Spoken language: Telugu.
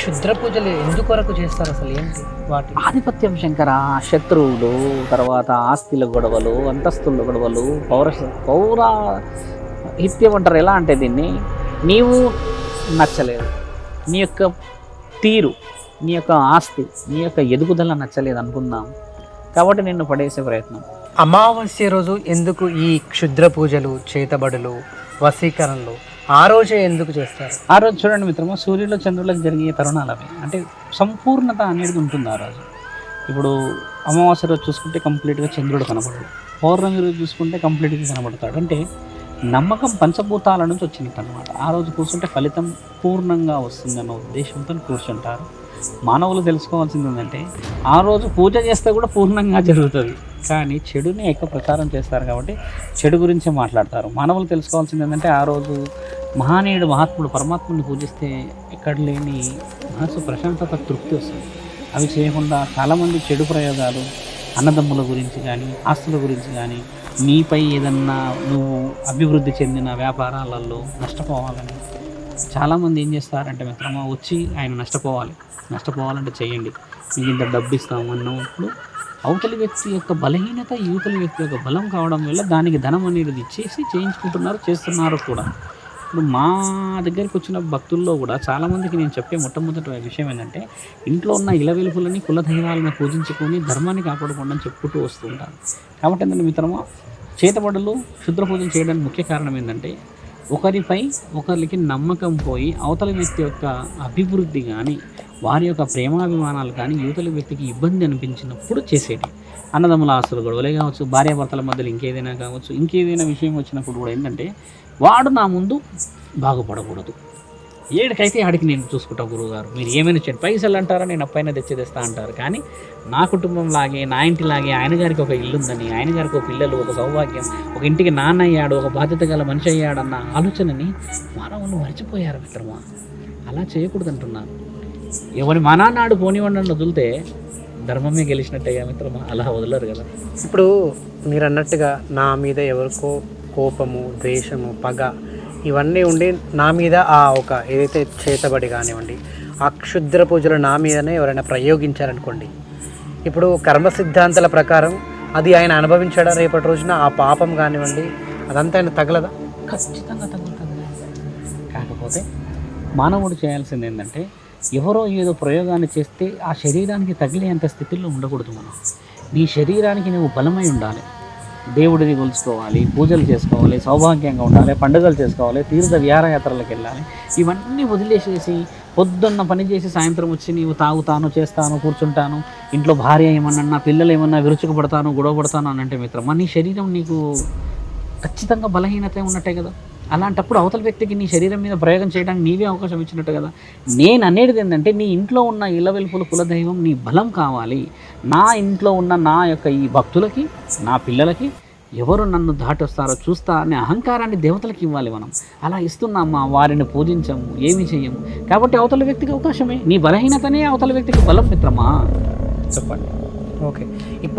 క్షుద్ర పూజలు ఎందుకొరకు చేస్తారు అసలు ఏంటి వాటి? ఆధిపత్యం శంకర శత్రువులు తర్వాత ఆస్తుల గొడవలు అంతస్తుల గొడవలు పౌర పౌర హిత్యం అంటారు. ఎలా అంటే దీన్ని? నీవు నచ్చలేదు. నీ యొక్క తీరు నీ యొక్క ఆస్తి నీ యొక్క ఎదుగుదల నచ్చలేదు అనుకుందాం. కాబట్టి నిన్ను పడేసే ప్రయత్నం. అమావాస్య రోజు ఎందుకు ఈ క్షుద్ర పూజలు చేతబడులు వశీకరణలు ఆ రోజే ఎందుకు చేస్తారు? ఆ రోజు చూడండి మిత్రమా సూర్యుడు చంద్రులకు జరిగే తరుణాలు అవి. అంటే సంపూర్ణత అనేది ఉంటుంది ఆ రోజు. ఇప్పుడు అమావాస్య రోజు చూసుకుంటే కంప్లీట్గా చంద్రుడు కనపడడు పౌర్ణమి రోజు చూసుకుంటే కంప్లీట్గా కనబడతాడు. అంటే నమ్మకం పంచభూతాల నుంచి వచ్చినట్టు అనమాట ఆ రోజు కూర్చుంటే ఫలితం పూర్ణంగా వస్తుందన్న ఉద్దేశంతో కూర్చుంటారు. మానవులు తెలుసుకోవాల్సింది ఏంటంటే ఆ రోజు పూజ చేస్తే కూడా పూర్ణంగా జరుగుతుంది. కానీ చెడుని ఎక్కువ ప్రచారం చేస్తారు కాబట్టి చెడు గురించి మాట్లాడతారు. మానవులు తెలుసుకోవాల్సింది ఏంటంటే ఆ రోజు మహానీయుడు మహాత్ముడు పరమాత్ముని పూజిస్తే ఎక్కడ లేని మనసు ప్రశాంతత తృప్తి వస్తుంది. అవి చేయకుండా చాలామంది చెడు ప్రయోగాలు అన్నదమ్ముల గురించి కానీ ఆస్తుల గురించి కానీ నీపై ఏదన్నా నువ్వు అభివృద్ధి చెందిన వ్యాపారాలలో నష్టపోవాలని చాలామంది ఏం చేస్తారంటే మిత్రమా వచ్చి ఆయన నష్టపోవాలి. నష్టపోవాలంటే చేయండి. మీకు ఇంత డబ్బు ఇస్తాము అన్నప్పుడు అవతలి వ్యక్తి యొక్క బలహీనత యువతల వ్యక్తి యొక్క బలం కావడం వల్ల దానికి ధనం అనేది ఇచ్చేసి చేయించుకుంటున్నారు చేస్తున్నారు కూడా. ఇప్పుడు మా దగ్గరికి వచ్చిన భక్తుల్లో కూడా చాలామందికి నేను చెప్పే మొట్టమొదటి విషయం ఏంటంటే ఇంట్లో ఉన్న ఇల వెలుపులని కుల దైవాలను పూజించుకొని ధర్మాన్ని కాపాడుకోండి అని చెప్పుకుంటూ వస్తూ ఉంటారు. కాబట్టి ఏంటంటే మిత్రమా చేతబడులు క్షుద్ర పూజలు చేయడానికి ముఖ్య కారణం ఏంటంటే ఒకరిపై ఒకరికి నమ్మకం పోయి అవతల వ్యక్తి యొక్క అభివృద్ధి కానీ వారి యొక్క ప్రేమాభిమానాలు కానీ యువతల వ్యక్తికి ఇబ్బంది అనిపించినప్పుడు చేసేది. అన్నదమ్ముల ఆస్తులు గొడవలే కావచ్చు భార్యాభర్తల మధ్యలో ఇంకేదైనా కావచ్చు ఇంకేదైనా విషయం వచ్చినప్పుడు కూడా ఏంటంటే వాడు నా ముందు బాగుపడకూడదు. ఏడుకైతే ఆడికి నేను చూసుకుంటా గురువుగారు. మీరు ఏమైనా చెప్పి పైసలు అంటారా నేను అప్పైనా తెచ్చి తెస్తా అంటారు. కానీ నా కుటుంబం లాగే నా ఇంటి లాగే ఆయన గారికి ఒక ఇల్లు ఉందని ఆయన గారికి ఒక పిల్లలు ఒక సౌభాగ్యం ఒక ఇంటికి నాన్న అయ్యాడు ఒక బాధ్యత గల మనిషి అయ్యాడన్న ఆలోచనని మానవులు మర్చిపోయారు మిత్రమా. అలా చేయకూడదు అంటున్నాను ఎవరి మనానాడు పోనివ్వండి వదిలితే ధర్మమే గెలిచినట్టేగా మిత్రమా. అలా వదలరు కదా. ఇప్పుడు మీరు అన్నట్టుగా నా మీద ఎవరికో కోపము ద్వేషము పగ ఇవన్నీ ఉండి నా మీద ఆ ఒక ఏదైతే చేతబడి కానివ్వండి ఆ క్షుద్ర పూజలు నా మీదనే ఎవరైనా ప్రయోగించారనుకోండి ఇప్పుడు కర్మ సిద్ధాంతాల ప్రకారం అది ఆయన అనుభవించాడా రేపటి రోజున ఆ పాపం కానివ్వండి అదంతా ఆయన తగలదా? ఖచ్చితంగా తగులుతుంది. కాకపోతే మానవుడు చేయాల్సింది ఏంటంటే ఎవరో ఏదో ప్రయోగాన్ని చేస్తే ఆ శరీరానికి తగిలేంత స్థితిలో ఉండకూడదు మనం. నీ శరీరానికి నువ్వు బలమై ఉండాలి. దేవుడిని కొలుచుకోవాలి పూజలు చేసుకోవాలి సౌభాగ్యంగా ఉండాలి పండుగలు చేసుకోవాలి తీర్థ విహారయాత్రలకు వెళ్ళాలి. ఇవన్నీ వదిలేసేసి పొద్దున్న పని చేసి సాయంత్రం వచ్చి నీవు తాగుతాను చేస్తాను కూర్చుంటాను ఇంట్లో భార్య ఏమన్నా పిల్లలు ఏమన్నా విరుచుకు పడతాను గొడవ పడతాను అని అంటే మిత్రం నీ శరీరం నీకు ఖచ్చితంగా బలహీనత ఉన్నట్టే కదా? అలాంటప్పుడు అవతల వ్యక్తికి నీ శరీరం మీద ప్రయోగం చేయడానికి నీవే అవకాశం ఇచ్చినట్టు కదా. నేను అనేది ఏంటంటే నీ ఇంట్లో ఉన్న ఇలవెల్పుల కులదైవం నీ బలం కావాలి. నా ఇంట్లో ఉన్న నా యొక్క ఈ భక్తులకి నా పిల్లలకి ఎవరు నన్ను దాటొస్తారో చూస్తా అనే అహంకారాన్ని దేవతలకు ఇవ్వాలి మనం. అలా ఇస్తున్నామా? వారిని పూజించము ఏమి చెయ్యము కాబట్టి అవతల వ్యక్తికి అవకాశమే. నీ బలహీనతనే అవతల వ్యక్తికి బలం మిత్రమా? చెప్పండి. ఓకే. ఇప్పుడు